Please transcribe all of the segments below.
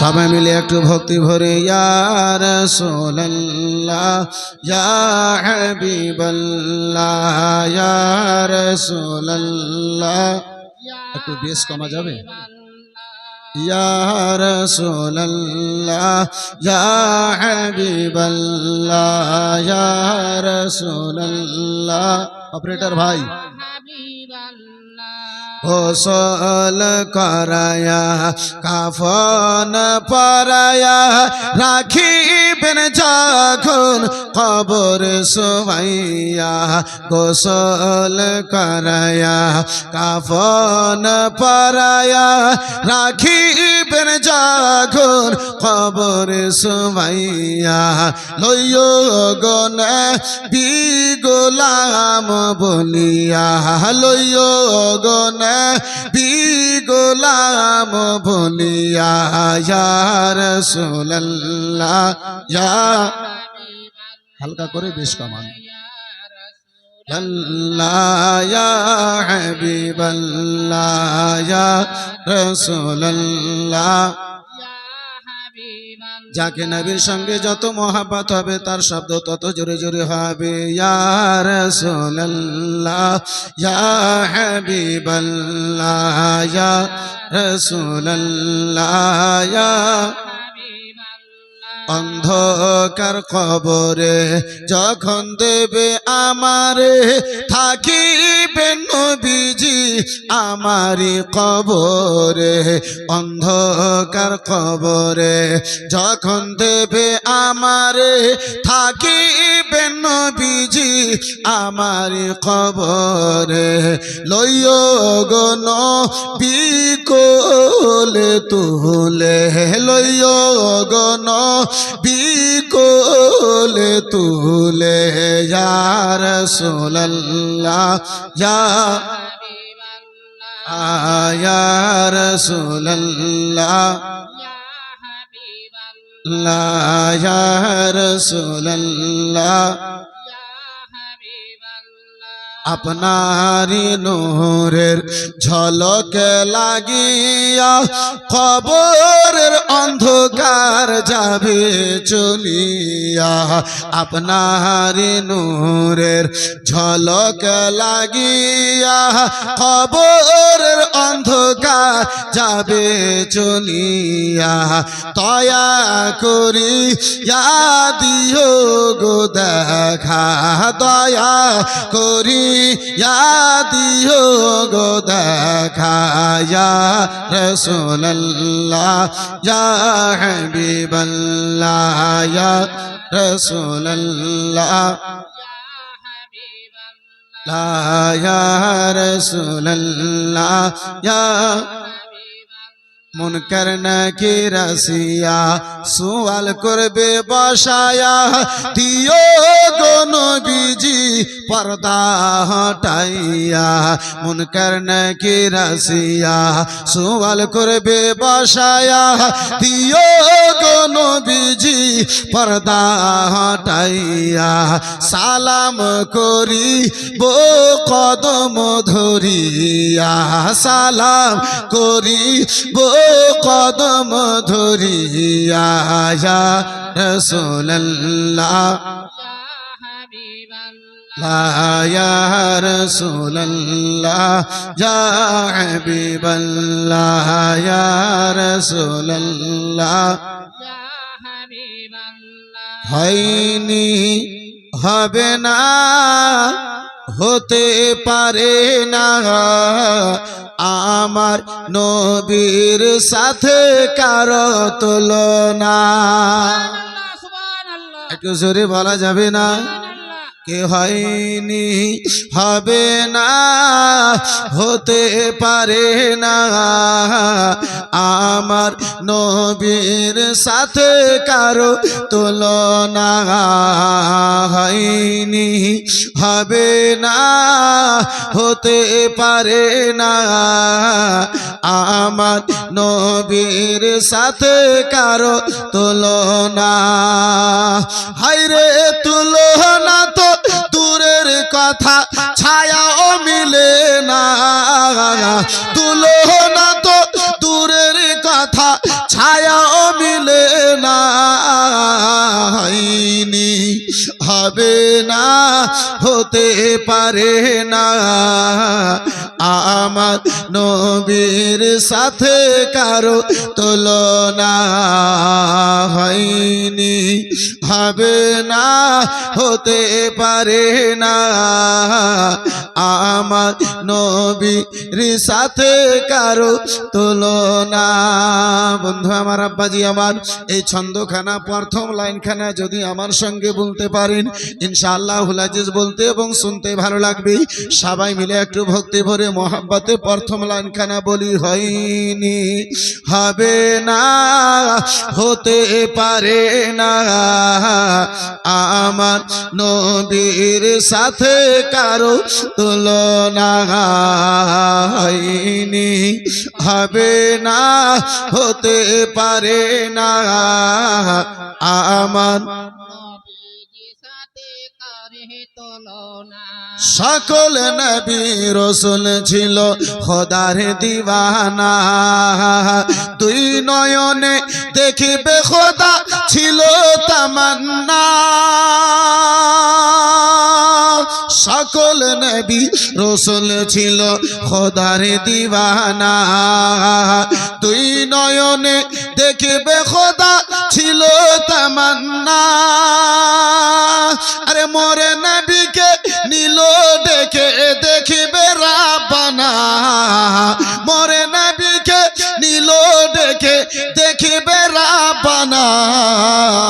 সবাই মিলে একটু ভক্তি ভরে ইয়ার সোল্লাহ ইয়ার সোল্লাহ একটু বেশ কমা যাবে? সোল্লাহ হাবিবাল্লাহ ইয়ার সোল্লাহ অপারেটর ভাই। গোসল করায়া কাফন পরায়া রাখিবেন যখন কবর সোমাইয়া গোসল করায়া কাফন পরায়া রাখিবেন যখন কবর সোমাইয়া লইয় গন বিগোলাম বলিয়া লইয় গন বিগোলাম বলিয়া ইয়ার সোল্লাহ ইয়া হালকা করে বেশ কামান। ইয়া হাবিবাল্লাহ ইয়া রাসূলুল্লাহ যাকে নবীর সঙ্গে যত মহাব্বত হবে, তার শব্দ তত জোরে জোরে হবে। ইয়া রাসূলুল্লাহ, ইয়া হাবিবাল্লাহ ইয়া অন্ধকার কবরে যখন দেবে আমারে থাকিবে নবীজি আমারি কবরে, অন্ধকার কবরে। যখন দেবে আমারে থাকিবে নবীজি আমারি কবরে। লইয় গন বিকোলে তুলে লইয় গন বিকোলে তুলে ইয়ার সোল্লাহ ইয়া আয়ার সোল্লাহ লায়ার সোল্লাহ আপনারি নূরের ঝলক লাগিয়া খবরের অন্ধকার যাবে চলিয়া। আপনারি নূরের ঝলক লাগিয়া খবরের অন্ধকার যাবে চলিয়া। তয়া করি দিও গো দেখা, দয়া করি দিও গো দেখা ইয়া রসুল্লাহ ইয়া হাবিবাল্লাহ ইয়া রসুল্লাহ লা রসুল্লাহ মুনকার নাকি রাসিয়া সুয়াল করবে বসায়া। দিও কোন বিজি পর্দা হটাইয়া। মুনকার নাকি রাসিয়া সুয়াল করবে বসায়া। দিও কোন বিজি পর্দা হটাইয়া। সালাম করি বো কদম ধরিয়া। সালাম করি বো কদম ধরিয়া রসুল্লাহ ইয়া রসুল্লাহ ইয়া হাবিবাল্লাহ, ইয়া রসুল্লাহ হয়নি, হবে না, হতে পারে না। আমার নবীর সাথে কারও তুলনা। একটু জোরে বলা যাবে না? কে হয়নি হবে না, হতে পারে না। আমার নবীর সাথে কারও তুলনা হয়নি হবে না, হতে পারে না। আমার নবীর সাথে কারও তুলনা হাইরে তুলনা তো দূরের কথা, ছায়াও মিলে না। তুলো না তো দূরের কথা, ছায়াও মিলে না। হবে না, হতে পারে না। আমার নবীর সাথে কারও তুলনা হয়নি হবে না, হতে পারে না। আমার নবীর সাথে কারও তুলনা। বন্ধু, আমার আব্বাজি, আমার এই ছন্দখানা, প্রথম লাইনখানা যদি আমার সঙ্গে বলতে পারেন ইনশাআল্লাহ হুলাজিজ বলতে এবং শুনতে ভালো লাগবে। সবাই মিলে একটু ভক্তি ভরে মহাব্বতে প্রথম লাইনখানা বলি হয়নি। হবে না, হতে পারে না। আমার নবীর সাথে কারও তুলনা হয়নি। হবে না, হতে পারে না। আমার সকল নবী রসুল ছিল খোদার দিওয়ানা তুই নয়নে দেখিবে খোদা ছিল তামান্না। সকল নবী রসুল ছিল খোদার দিওয়ানা তুই নয়নে দেখিবে খোদা ছিল তামান্না। আরে মোরে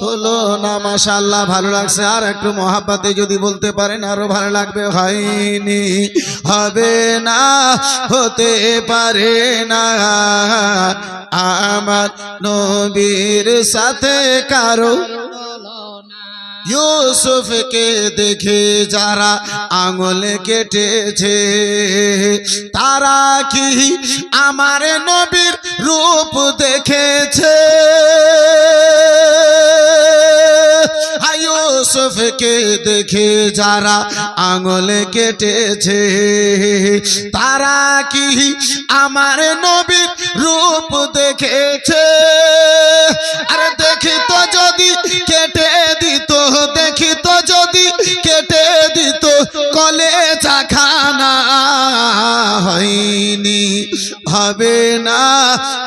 করে তুলনা মাশাল্লাহ ভালো লাগছে। আর একটু মহাব্বাতে যদি বলতে পারেন, আরও ভালো লাগবে। হয়নি, হবে না, হতে পারে না। আমার নবীর সাথে কারও ইউসুফকে দেখে যারা আঙুল কেটেছে, তারা কি আমার নবীর রূপ দেখেছে? দেখে যারা আঙলে কেটেছে, তারা কি আমার নবীর রূপ দেখেছে? আরে দেখি তো যদি কেটে দিত, দেখি তো যদি কেটে দিত কলে চাখানা হয়নি, হবে না,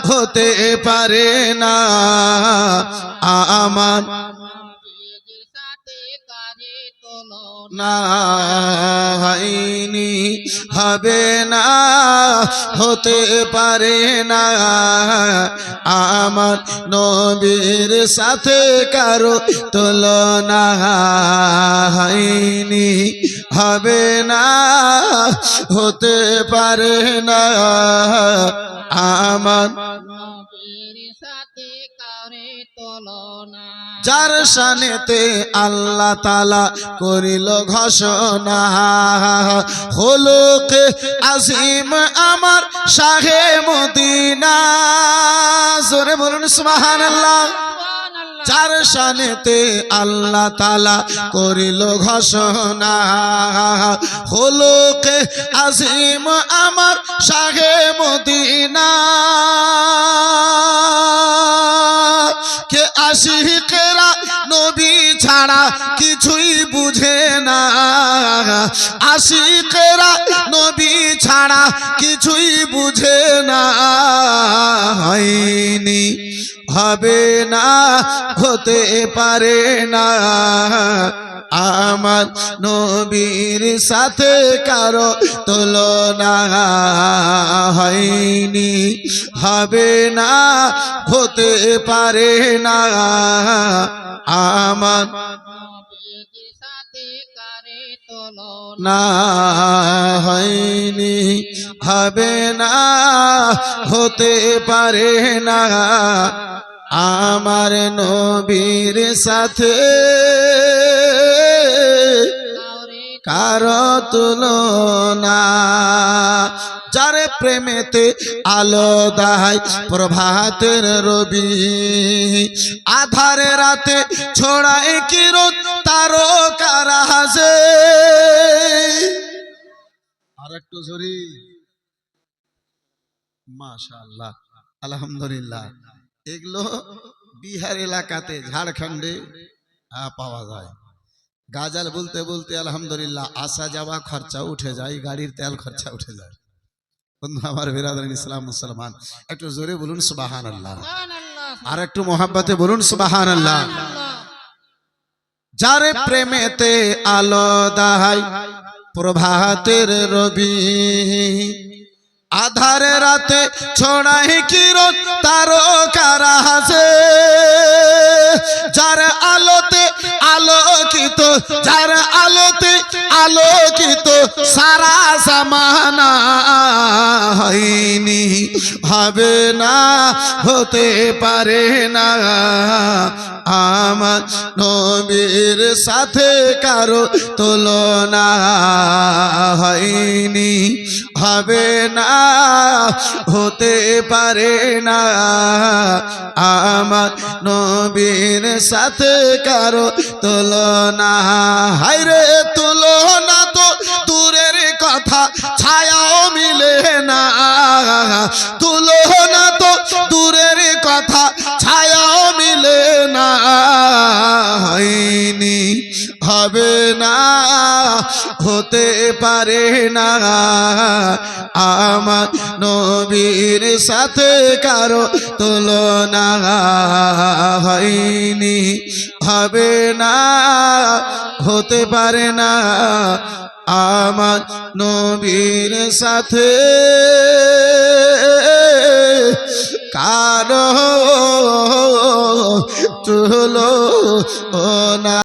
হতে পারে না। আমার না হবে না, হতে পারে না। আমার নবীর সাথে কারও তুলনা হয়নি হবে না, হতে পারে না। আমার যার শানেতে আল্লাহ তালা করিল ঘোষণা হলোকে আজিম আমার শাহে মদিনা। জোরে বলুন সুবহান আল্লাহ। যার শানেতে আল্লাহ তালা করিল ঘোষণা হলোকে আজিম আমার শাহে মদিনা। আশিকেরা নবী ছাড়া কিছুই বুঝে না। আশিকেরা নবী ছাড়া কিছুই বুঝে না, হয়নি। হবে না, হতে পারে না। আমার নবীর সাথে কারও তুলনা হয়নি। হবে না, হতে পারে না। আমার না হয়নি, হবে না, হতে পারে না। আমার নবীর সাথে কার তুলনা, যার প্রেমেতে আলো প্রভাতের রবি, আধারে রাতে ছড়ায় কিরণ তারো কারা হাসে আর একটু জোরি। মাশাআল্লাহ আলহামদুলিল্লাহ। এগুলো বিহার এলাকাতে ঝাড়খণ্ডে পাওয়া যায়। গাজাল বলতে বলতে আলহামদুলিল্লাহ আসা যাওয়া খরচা উঠে যায় গাড়ির তেল খরচা উঠে যায়। বন্ধু আমার বিরাদর ইসলাম মুসলমান একটু জোরে বলুন সুবাহান আল্লাহ আর একটু মোহাব্বতে বলুন সুবাহান আল্লাহ যার প্রেমেতে আলো দাহাই, প্রভাতের রবি। আধারে রাতে ছড়াই কিরণ তার কারা হাসে। যার আলোতে আলোকিত, যার আলোতে আলোকিত সারা সামানা হবে না হতে পারে না। আমার নবীর সাথে কারও তুলনা হয়নি। হবে না হতে পারে না। আমার নবীর সাথে কারও তুলনা। হাইরে তুলনা হয়নি হবে না, হতে পারে না। আমার নবীর সাথে কারও তুলনা হয়নি হবে না, হতে পারে না। আমার নবীর সাথে কারও তুলো ও